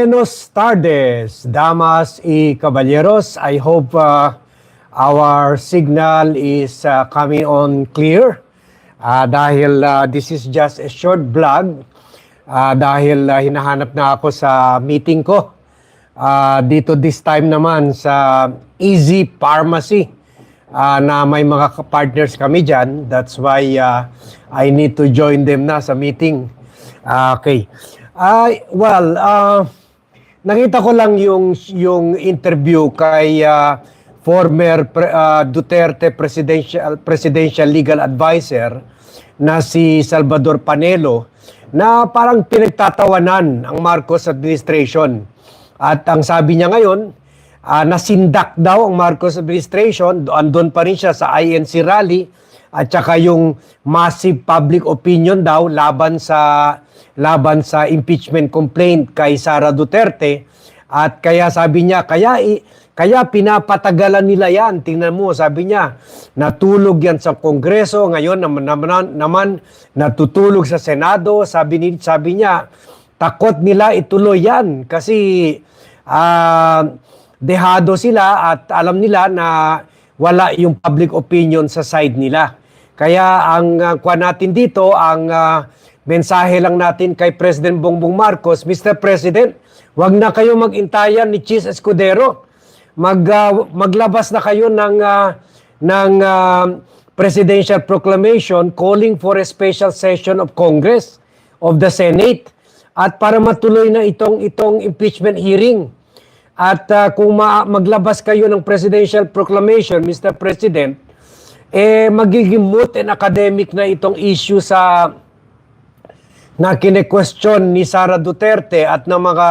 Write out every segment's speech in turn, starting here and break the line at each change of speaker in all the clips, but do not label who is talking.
Buenos tardes, damas y caballeros. I hope uh, our signal is uh, coming on clear. Uh, dahil uh, this is just a short vlog. Uh, dahil uh, hinahanap na ako sa meeting ko. Uh, dito this time naman sa Easy Pharmacy uh, na may mga partners kami dyan. That's why uh, I need to join them na sa meeting. Ah, okay. Ay, well, uh, nakita ko lang yung yung interview kay uh, former pre- uh, Duterte presidential presidential legal advisor na si Salvador Panelo na parang pinagtatawanan ang Marcos administration. At ang sabi niya ngayon, ah, nasindak daw ang Marcos administration, do- andun pa rin siya sa INC rally at saka yung massive public opinion daw laban sa laban sa impeachment complaint kay Sara Duterte. At kaya sabi niya kaya kaya pinapatagalan nila yan. Tingnan mo sabi niya natulog yan sa kongreso. Ngayon naman naman, naman natutulog sa senado. Sabi ni sabi niya takot nila ituloy yan. Kasi ah, dehado sila at alam nila na wala yung public opinion sa side nila. Kaya ang uh, kuha natin dito, ang ah, mensahe lang natin kay President Bongbong Marcos, Mr. President, wag na kayo mag-intayan ni Cheese Escudero. Mag, ah, maglabas na kayo ng, ah, ng ah, presidential proclamation calling for a special session of Congress of the Senate at para matuloy na itong itong impeachment hearing. At ah, kung ma- maglabas kayo ng presidential proclamation, Mr. President, eh magiging moot and academic na itong issue sa na kine-question ni Sara Duterte at ng mga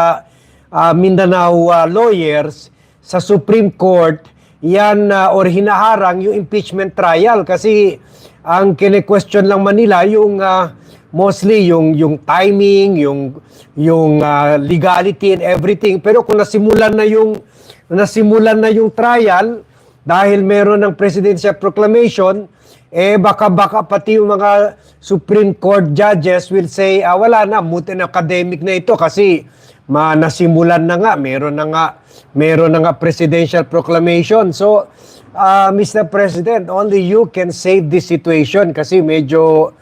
ah, Mindanao ah, lawyers sa Supreme Court yan ah, or hinaharang yung impeachment trial kasi ang kine-question lang Manila yung ah, mostly yung yung timing, yung yung ah, legality and everything. Pero kung nasimulan na yung nasimulan na yung trial dahil meron ng presidential proclamation, eh baka baka pati yung mga Supreme Court judges will say, ah, wala na, and academic na ito kasi ma nasimulan na nga, meron na nga meron na nga presidential proclamation. So, ah, Mr. President, only you can save this situation kasi medyo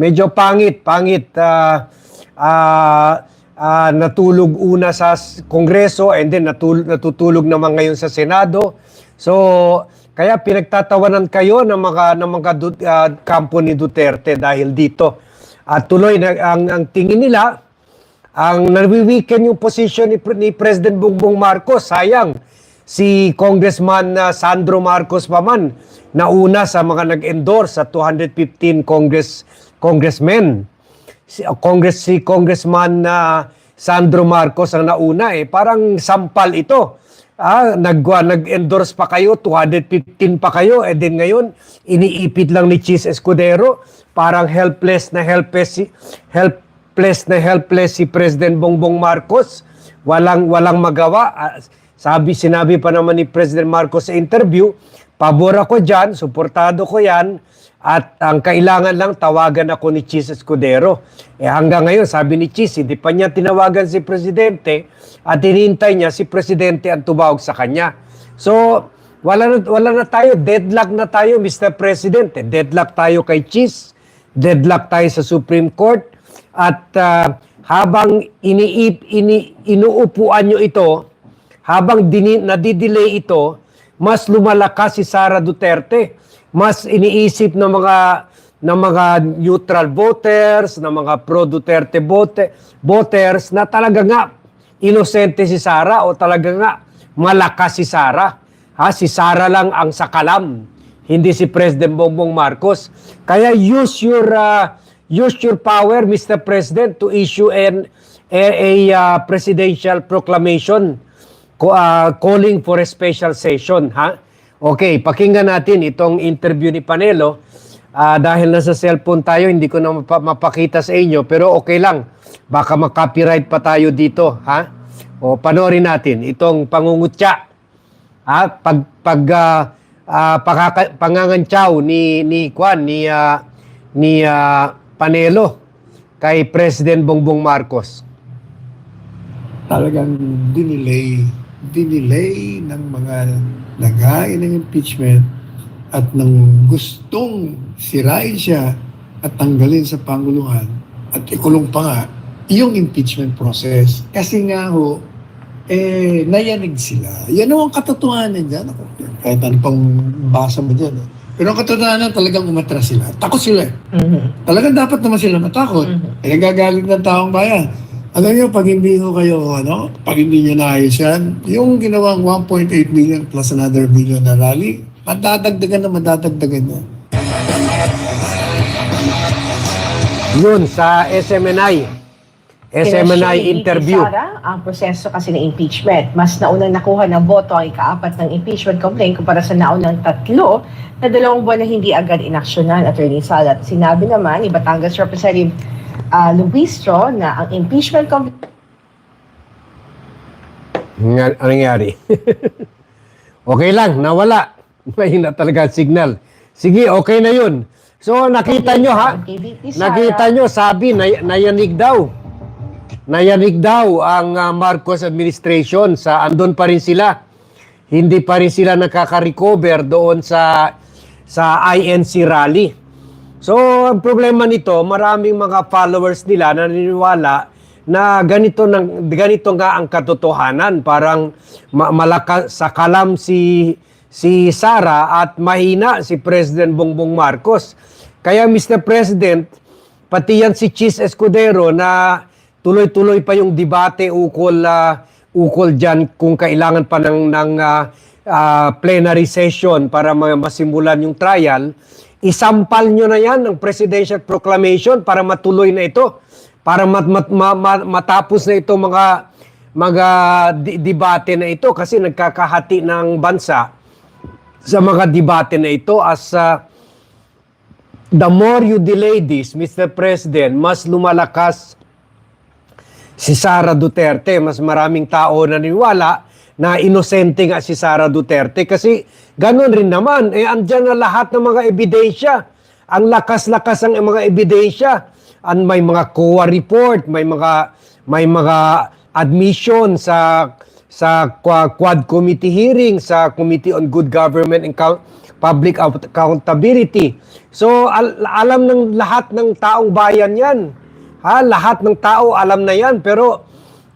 medyo pangit, pangit ah, ah, ah, natulog una sa Kongreso and then natul- natutulog naman ngayon sa Senado. So, kaya pinagtatawanan kayo ng mga ng mga ah, kampo ni Duterte dahil dito. At tuloy na ang, ang tingin nila ang nawiweaken yung position ni, ni President Bongbong Marcos. Sayang, si Congressman uh, Sandro Marcos pa man nauna sa mga nag-endorse sa 215 Congress congressmen. Si, uh, Congress, si Congressman uh, Sandro Marcos ang nauna eh. Parang sampal ito. Ah, nag, uh, nag-endorse pa kayo, 215 pa kayo, eh din ngayon, iniipit lang ni Cheese Escudero, parang helpless na helpless, si- helpless na helpless si President Bongbong Marcos. Walang walang magawa. Ah, sabi sinabi pa naman ni President Marcos sa interview, pabor ako diyan, suportado ko 'yan at ang kailangan lang tawagan ako ni Cheese Escudero. Eh hanggang ngayon sabi ni Cheese, hindi pa niya tinawagan si presidente at hinihintay niya si presidente ang tumawag sa kanya. So wala na, wala na tayo, deadlock na tayo Mr. President. Eh, Deadlock tayo kay Cheese, deadlock tayo sa Supreme Court at ah, habang iniip ini inuupuan nyo ito, habang dini, nadidelay ito, mas lumalakas si Sara Duterte. Mas iniisip ng mga ng mga neutral voters, ng mga pro Duterte vote, voters na talaga nga inosente si Sara o talaga nga malakas si Sara. Ha, si Sara lang ang sakalam, hindi si President Bongbong Marcos. Kaya use your uh, use your power Mr. President to issue an a, a uh, presidential proclamation uh, calling for a special session, ha? Okay, pakinggan natin itong interview ni Panelo. Ah, dahil nasa cellphone tayo, hindi ko na mapa- mapakita sa inyo, pero okay lang. Baka mag-copyright pa tayo dito, ha? O panoorin natin itong pangungutya. Ha? Pag pag ah, ah, pakaka- pangangantyaw ni ni Kwan ni ah, ni ah, Panelo kay President Bongbong Marcos.
talagang dinelay, dinelay ng mga nagain ng impeachment at ng gustong sirain siya at tanggalin sa Panguluhan at ikulong pa nga yung impeachment process. Kasi nga ho, eh, nayanig sila. Yan ang katotohanan dyan. Ako, kahit ano pang basa mo dyan. eh. Pero ang katotohanan talagang umatras sila. Takot sila. eh.
Mhm.
Talagang dapat naman sila matakot.
Mhm.
Eh, gagaling ng taong bayan. Alam niyo, pag hindi ko kayo, ano, pag hindi niyo naayos yan, yung ginawang 1.8 million plus another million na rally, madadagdagan na madadagdagan na.
Yun, sa SMNI. SMNI interview.
Sara, ang proseso kasi ng impeachment. Mas naunang nakuha ng boto ang ikaapat ng impeachment complaint kumpara sa naunang tatlo na dalawang buwan na hindi agad inaksyonan, Attorney Sara. At sinabi naman ni Batangas Representative uh, Luis Tro na ang impeachment complaint
Nga, anong nangyari? okay lang, nawala. May na talaga ang signal. Sige, okay na yun. So, nakita nyo ha?
Sara,
Nakita nyo, sabi, nay- nayanig daw. Nayanig daw ang ah, Marcos administration sa andon pa rin sila. Hindi pa rin sila nakaka-recover doon sa sa INC rally. So, ang problema nito, maraming mga followers nila na naniniwala na ganito nang ganito nga ang katotohanan, parang ma- malaka sa kalam si si Sara at mahina si President Bongbong Marcos. Kaya Mr. President, pati yan si Chis Escudero na tuloy-tuloy pa yung debate ukol ah, ukol diyan kung kailangan pa ng ng ah, ah, plenary session para ma- masimulan yung trial, isampal nyo na yan ng presidential proclamation para matuloy na ito, para mat, mat- ma- ma- matapos na ito mga mga debate na ito kasi nagkakahati ng bansa sa mga debate na ito as ah, the more you delay this, Mr. President, mas lumalakas si Sara Duterte. Mas maraming tao naniniwala na inosente nga si Sara Duterte kasi ganun rin naman. Eh, andyan na lahat ng mga ebidensya. Ang lakas-lakas ang mga ebidensya. Ang may mga COA report, may mga may mga admission sa sa Qua- Quad Committee hearing, sa Committee on Good Government and Public Accountability. So al- alam ng lahat ng taong bayan 'yan. Ha, lahat ng tao alam na 'yan pero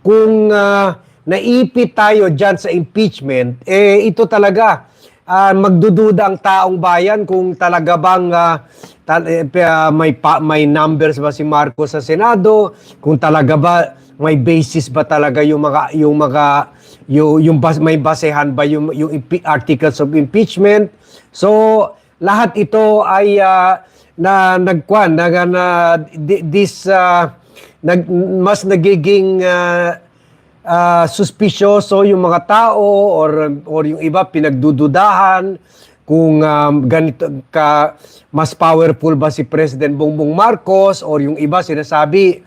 kung ah, naipit tayo diyan sa impeachment, eh ito talaga ah, magdududa ang taong bayan kung talaga bang ah, tal- ah, may pa- may numbers ba si Marcos sa Senado, kung talaga ba may basis ba talaga yung mga yung mga yung, yung bas, may basehan ba yung yung articles of impeachment. So lahat ito ay ah, na nagkwan na, na this ah, nag, mas nagiging ah, ah, suspisyoso yung mga tao or or yung iba pinagdududahan kung um, ganito ka mas powerful ba si President Bongbong Marcos or yung iba sinasabi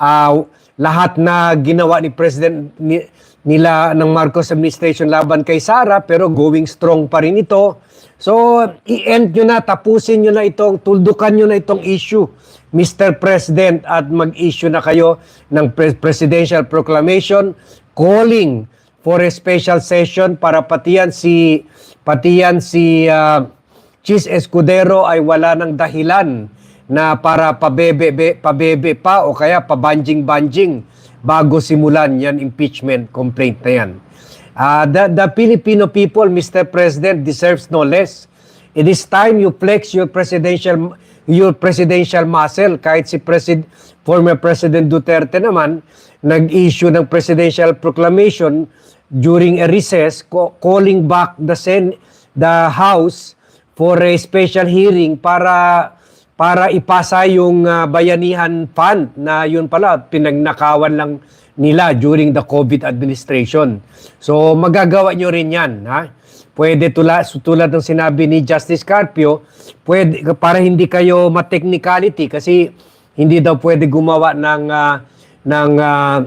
ah, lahat na ginawa ni President ni- nila ng Marcos administration laban kay Sara pero going strong pa rin ito. So, i-end nyo na, tapusin nyo na itong, tuldukan nyo na itong issue, Mr. President, at mag-issue na kayo ng pre- presidential proclamation calling for a special session para patiyan si patiyan si ah, Chis Escudero ay wala ng dahilan na para pabebe pabebe pa o kaya pabanjing-banjing bago simulan yan impeachment complaint na yan. Ah, the, the Filipino people, Mr. President, deserves no less. It is time you flex your presidential your presidential muscle. Kahit si Presid, former President Duterte naman, nag-issue ng presidential proclamation during a recess calling back the Sen the House for a special hearing para para ipasa yung ah, bayanihan fund na yun pala pinagnakawan lang nila during the COVID administration. So magagawa nyo rin yan. Ha? Pwede tula, tulad ng sinabi ni Justice Carpio, pwede, para hindi kayo ma-technicality kasi hindi daw pwede gumawa ng, ah, ng ah,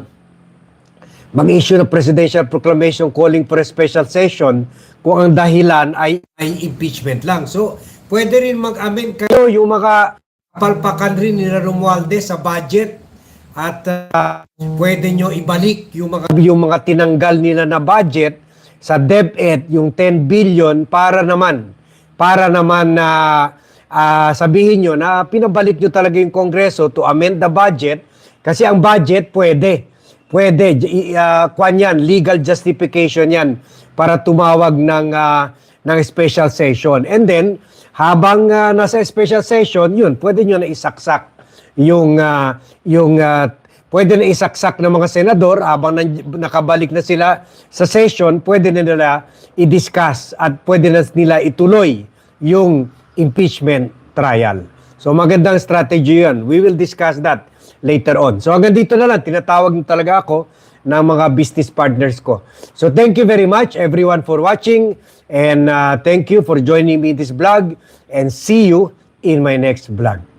mag-issue ng presidential proclamation calling for a special session kung ang dahilan ay, ay impeachment lang. So, pwede rin mag-amend kayo yung mga palpakan rin ni Romualdez sa budget at ah, pwede nyo ibalik yung mga yung mga tinanggal nila na budget sa DepEd yung 10 billion para naman para naman na ah, sabihin nyo na pinabalik nyo talaga yung Kongreso to amend the budget kasi ang budget pwede. Pwede. Ah, kwan yan legal justification yan para tumawag ng ah, ng special session. And then habang ah, nasa special session yun pwede nyo na isaksak yung ah, yung ah, pwede na isaksak ng mga senador habang nakabalik na sila sa session, pwede na nila i-discuss at pwede na nila ituloy yung impeachment trial. So magandang strategy yun. We will discuss that later on. So hanggang dito na lang, tinatawag na talaga ako ng mga business partners ko. So thank you very much everyone for watching and uh, thank you for joining me in this vlog and see you in my next vlog.